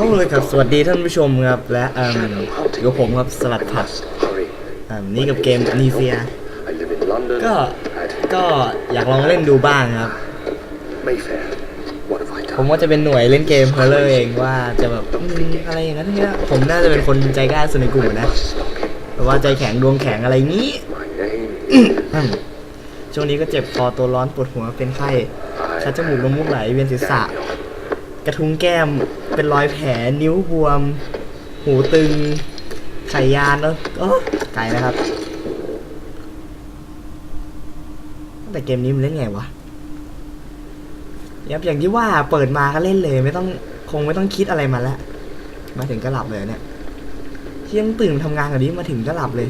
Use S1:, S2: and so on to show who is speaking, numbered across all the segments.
S1: เอาเลยครับ สวัสดีท่านผู้ชมครับ และอ่มอยู่กับผมครับสลัดผัดอ่มนี่กับเกมนีเซีย ก็ ก็อยากลองเล่นดูบ้างครับ ผมว่าจะเป็นหน่วยเล่นเกมเพลเลอร์เองว่าจะแบบอืมอะไรอย่างนั้นเนี่ยผมน่าจะเป็นคนใจกล้าสุดในกลุ่มนะแบบว่าใจแข็งดวงแข็งอะไรงี้ ช่วงนี้ก็เจ็บคอตัวร้อนปวดหัวเป็นไข้คัดจมูกน้ำมูกไหลเวียนศีรษะ ระทุ้งแก้มเป็นรอยแผลนิ้วบวม หูตึงไขยานแล้วก็ไกลนะครับ แต่เกมนี้มันเล่นไงวะยับอย่างที่ว่าเปิดมาก็เล่นเลย ไม่ต้องคงไม่ต้องคิดอะไรมาแล้ว มาถึงก็หลับเลยเนี่ยเที่ยงตื่นทำงานกับนี้มาถึงก็หลับเลย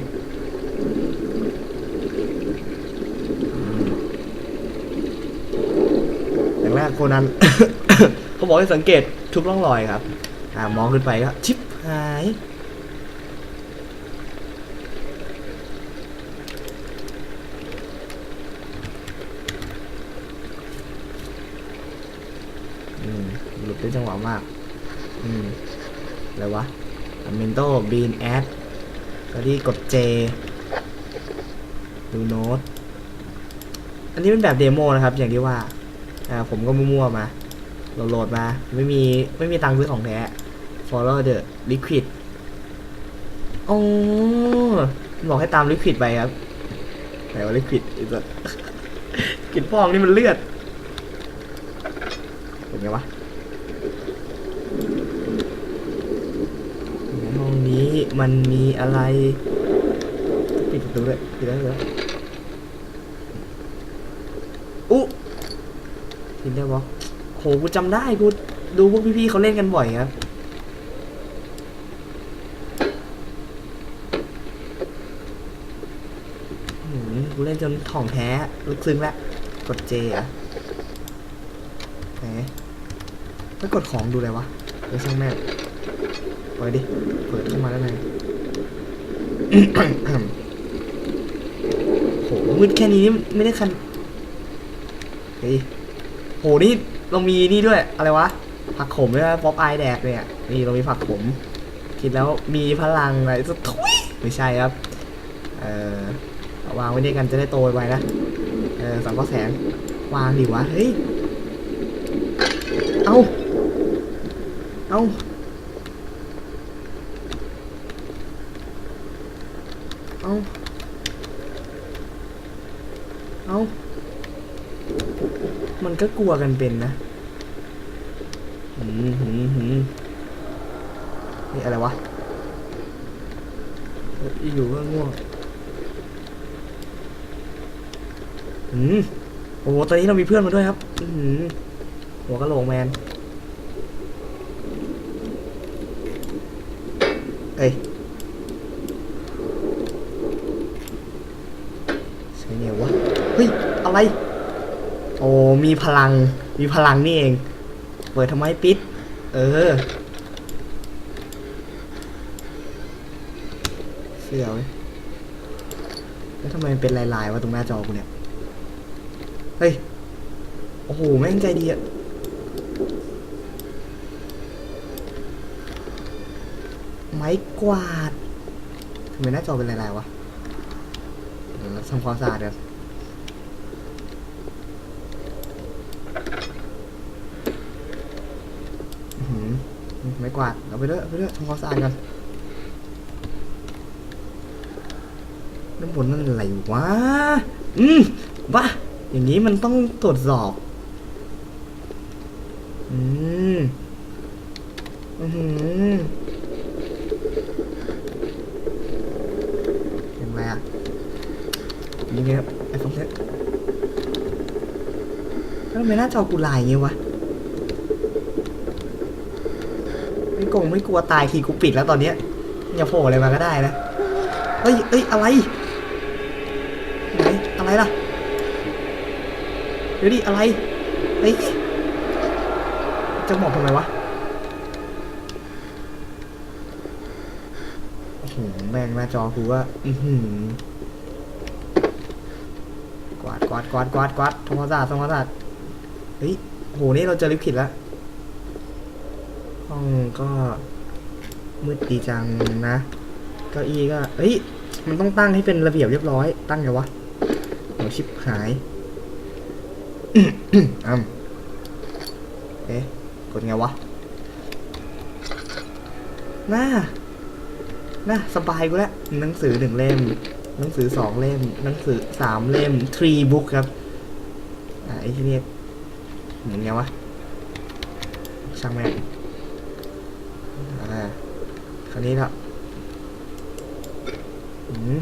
S1: อย่างแรกโคนัน เขาบอกให้สังเกตทุกร่องรอยครับ อ่ามองขึ้นไปก็ชิปหายอืมหลุดได้จังหวะมาก อืมอะไรวะเมนโต้บีนแอดก็ที่กด J ดูโน้ต อันนี้เป็นแบบเดโมนะครับ อย่างที่ว่า อ่า ผมก็มั่วๆมา โหลดมา ไม่มี ไม่มีตังค์ซื้อของแท้ follow the liquid อ๋อบอกให้ตาม liquid ไปครับไหนว่า liquid อีกแล้วกลินฟองนี่มันเลือดเป็นไงวะห้องนี้มันมีอะไรปิดประตูด้วยปิดได้เลยอุ๊ปิดได้ปะ โหกูจำได้กูดูพวกพี่ๆเขาเล่นกันบ่อยครับหืมกูเล่นจนถ่องแท้ลึกซึ้งแล้ว กดเจอะไหนไม่กดของดูเลยวะเดี๋ยวช่างแม่ปล่อยดิ เปิดเข้ามาแล้วไงโหมืดแค่นี้ไม่ได้คันเฮ้ยโหนี่ เรามีนี่ด้วยอะไรวะ ผักขมด้วยป๊อปไอแดกเนี่ยนี่เรามีผักขม คิดแล้วมีพลังอะไรสุดทุยไม่ใช่ครับ เอ่อวางไว้ด้วยกันจะได้โตไวๆนะ เออสังก็แสงวางดิวะ เฮ้ย เอาเอาเอาเอา มันก็กลัวกันเป็นนะหืมหืมหืมนี่อะไรวะเฮ้ยอยู่ก็ง่วงอืมโอ้โห ตอนนี้เรามีเพื่อนมาด้วยครับอือหือหัวกะโหลกแมน เอ้ยใช่ไงวะ เฮ้ย อะไร โอ้มีพลัง มีพลังนี่เอง เปิดทำไมปิด เออ เสียวเว้แล้วทำไมมันเป็นลายๆวะตรงหน้าจอกูเนี่ย เฮ้ย โอ้โห แม่งใจดีอะไม้กวาดทำไมหน้าจอเป็นลายๆวะเดี๋ยวทำความสะอาดกันอื้อหือ ไม้กวาดเอาไปเรื่อยเอาไปเรื่อยทำความสะอาดกันน้ำบนนั่นอะไรวะ อืมบ้าอย่างนี้มันต้องตรวจสอบ อืม อือหือยังไงอะยังไงครับไอโฟนเซ็ตแล้วทำไมหน้าจอกูลายอย่างงี้วะ ไม่กงไม่กลัวตายทีกูปิดแล้วตอนเนี้ยอย่าโผล่อะไรมาก็ได้นะเฮ้ยเฮ้ยอะไรไหนอะไรล่ะเดี๋ยวดิอะไรเฮ้ยจะบอกทำไมวะโอ้โหแม่งหน้าจอกูว่าอือหือกวาดกวาดกวาดกวาดกวาดทำความสะอาดทำความสะอาดเฮ้ยโอ้โหนี่เราเจอลิฟต์ผิดแล้ว ห้องก็มืดดีจังนะ เก้าอี้ก็ เอ้ย มันต้องตั้งให้เป็นระเบียบเรียบร้อย ตั้งไงวะเดี๋ยวชิบหายอืมเอ๊ะ กดไงวะ น่า น่า สบายกูแล้ว หนังสือหนึ่งเล่ม หนังสือสองเล่ม หนังสือสามเล่ม three book ครับ อ่าไอ้ที่นี่เหมือนไงวะ ช่างแม่ง อ่าคราวนี้ละอืม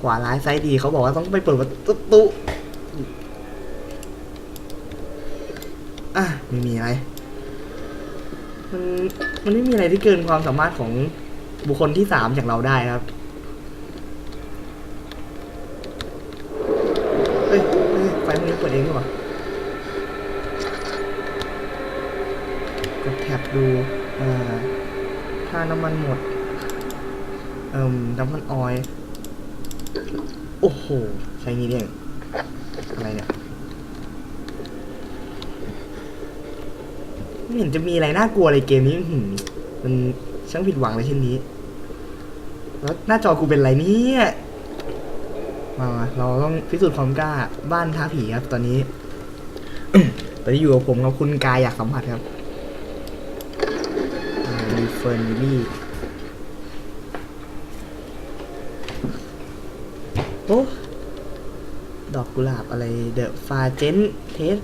S1: ขวาร้ายซ้ายดีเขาบอกว่าต้องไปเปิดประตูอะไม่มีอะไร มันมันไม่มีอะไรที่เกินความสามารถของบุคคลที่สามอย่างเราได้ครับเฮ้ยไฟพวกนี้เปิดเองหรือเปล่ากดแท็บดู ถ้าน้ำมันหมด เอิ่มน้ำมันออย โอ้โห ใช้งี้เองอะไรเนี่ย ไม่เห็นจะมีอะไรน่ากลัวเลยเกมนี้หือมันช่างผิดหวังเลยเช่นนี้ แล้วหน้าจอกูเป็นไรเนี่ยมามาเราต้องพิสูจน์ความกล้าบ้านท้าผีครับ ตอนนี้ ตอนนี้อยู่กับผมกับคุณกายอยากสัมผัสครับ เฟอร์นิลี่โอ้ดอกกุหลาบอะไรเดอะฟาเจนเทส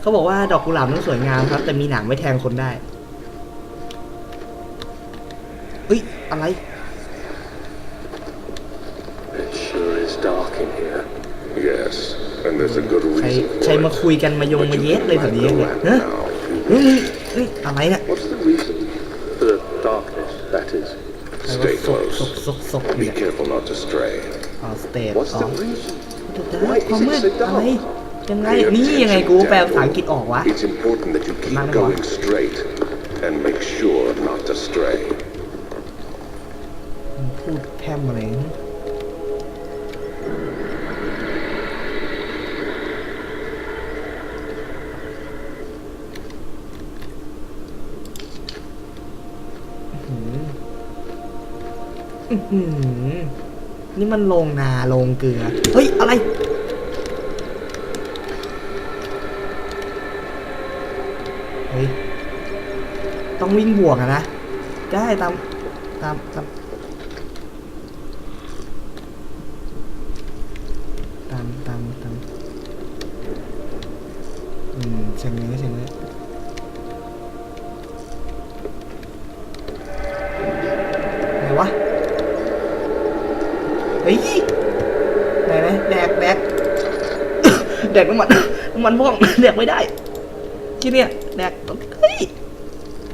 S1: เขาบอกว่าดอกกุหลาบนั้นสวยงามครับ แต่มีหนังไม่แทงคนได้เอ้ย อะไร
S2: It sure is dark in here.
S3: Yes, and there's a good
S1: ใคร
S3: reason
S1: ใคร
S3: for
S1: มา
S3: it.
S1: คุยกันมายง
S3: But
S1: มา
S3: you
S1: เย็ด
S3: can
S1: เลยแบบ
S3: light
S1: นี้
S3: the
S1: เนี่ย
S3: lamp
S1: ฮะ
S3: now if you
S1: เฮ้ย
S3: wish.
S1: เฮ้ย อะไรเนี่ย
S2: What's the reason? The darkness, that is.
S1: ใครว่า
S3: Stay
S1: ซกซก
S3: close.
S1: ซกซกอยู่
S3: Be
S1: เนี่ย
S3: careful not to stray.
S1: อ๋อสเตท
S2: What's
S1: อ๋อ
S2: the reason?
S1: เดี๋ยว
S2: Why
S1: ๆความมืด
S2: is it so
S1: อะไร
S2: dark?
S1: ยังไง
S3: Pay
S1: นี่ยังไง
S3: attention,
S1: กูแปลภาษา
S3: Daniel.
S1: อังกฤษออกวะ
S3: It's important that you keep
S1: Mang
S3: going straight and make sure not to stray.
S1: มันพูดแพร่มอะไรนะ นี่มันโรงนาโรงเกลือ เฮ้ย อะไร เฮ้ย ต้องวิ่งบวกอะนะ ได้ตามตามตามตามตามตามอืมเชิงนี้เชิงนี้ไฮ้ยไหนไหนแดกแดกแดกน้ำมันน้ำมันพ่วงแดกไม่ได้ที่เนี่ยแดกเฮ้ย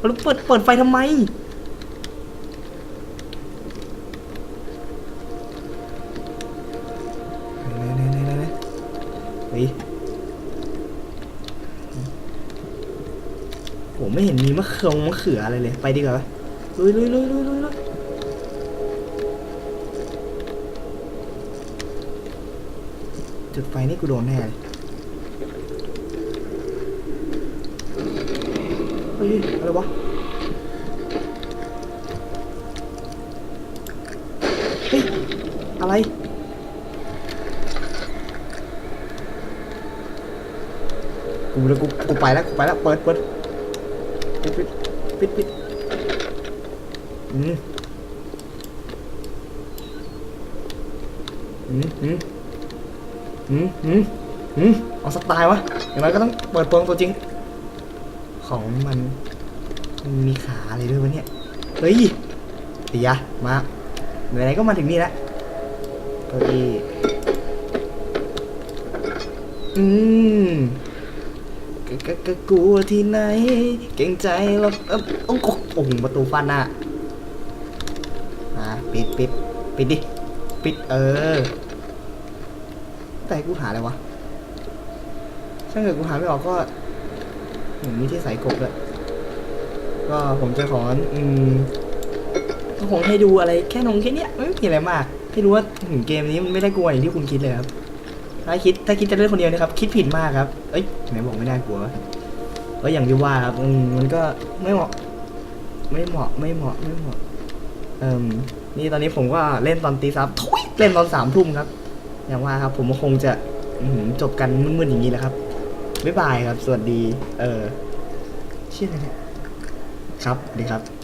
S1: เราเปิดเปิดไฟทำไมไหนไหนไหนไหนไม่เห็นมีมะเขือมะเขืออะไรเลย ไปดีกว่าปะลุยลุยลุยลุยลุย จุดไฟนี่กูโดนแน่เฮ้ยอะไรวะเฮ้ยอะไรกูแล้วกูกูไปแล้วกูไปแล้วเปิดเปิดปิดปิดปิดปิดอืมอืมอืม อืมอืมอืมเอาสักตายวะอย่างไรก็ต้องเปิดโปรงตัวจริง ของมันมีขาอะไรด้วยวะเนี่ย เฮ้ยเดี๋ยวมาไหนๆก็มาถึงนี่แล้วเก้าอี้อืมกกกกลัวที่ไหน เก่งใจเราเอ้าโอ้โอ้โหประตูฟันหน้าอ่าปิดปิดปิดดิ ปิดเออ แต่กูหาอะไรวะถ้าเกิดกูหาไม่ออกก็เห็นมีที่ใส่กบเลยก็ผมจะขออืมก็คงให้ดูอะไรแค่นงแค่เนี้ยไม่มีอะไรมาก ให้รู้ว่าถึงเกมนี้มันไม่ได้กลัวอย่างที่คุณคิดเลยครับ ถ้าคิดถ้าคิดจะเล่นคนเดียวนะครับ คิดผิดมากครับ เอ้ยไหนบอกไม่น่ากลัวก็อย่างที่ว่าครับมมันก็ไม่เหมาะ ไม่เหมาะไม่เหมาะไม่เหมาะเอ่มนี่ตอนนี้ผมก็เล่นตอนตีสามทุยเล่นตอนสามทุ่มครับ อย่างว่าครับ ผมคงจะจบกันมืดๆอย่างนี้แหละครับบ๊ายบายครับ สวัสดี เออชื่ออะไรเนี่ยครับสวัสดีครับ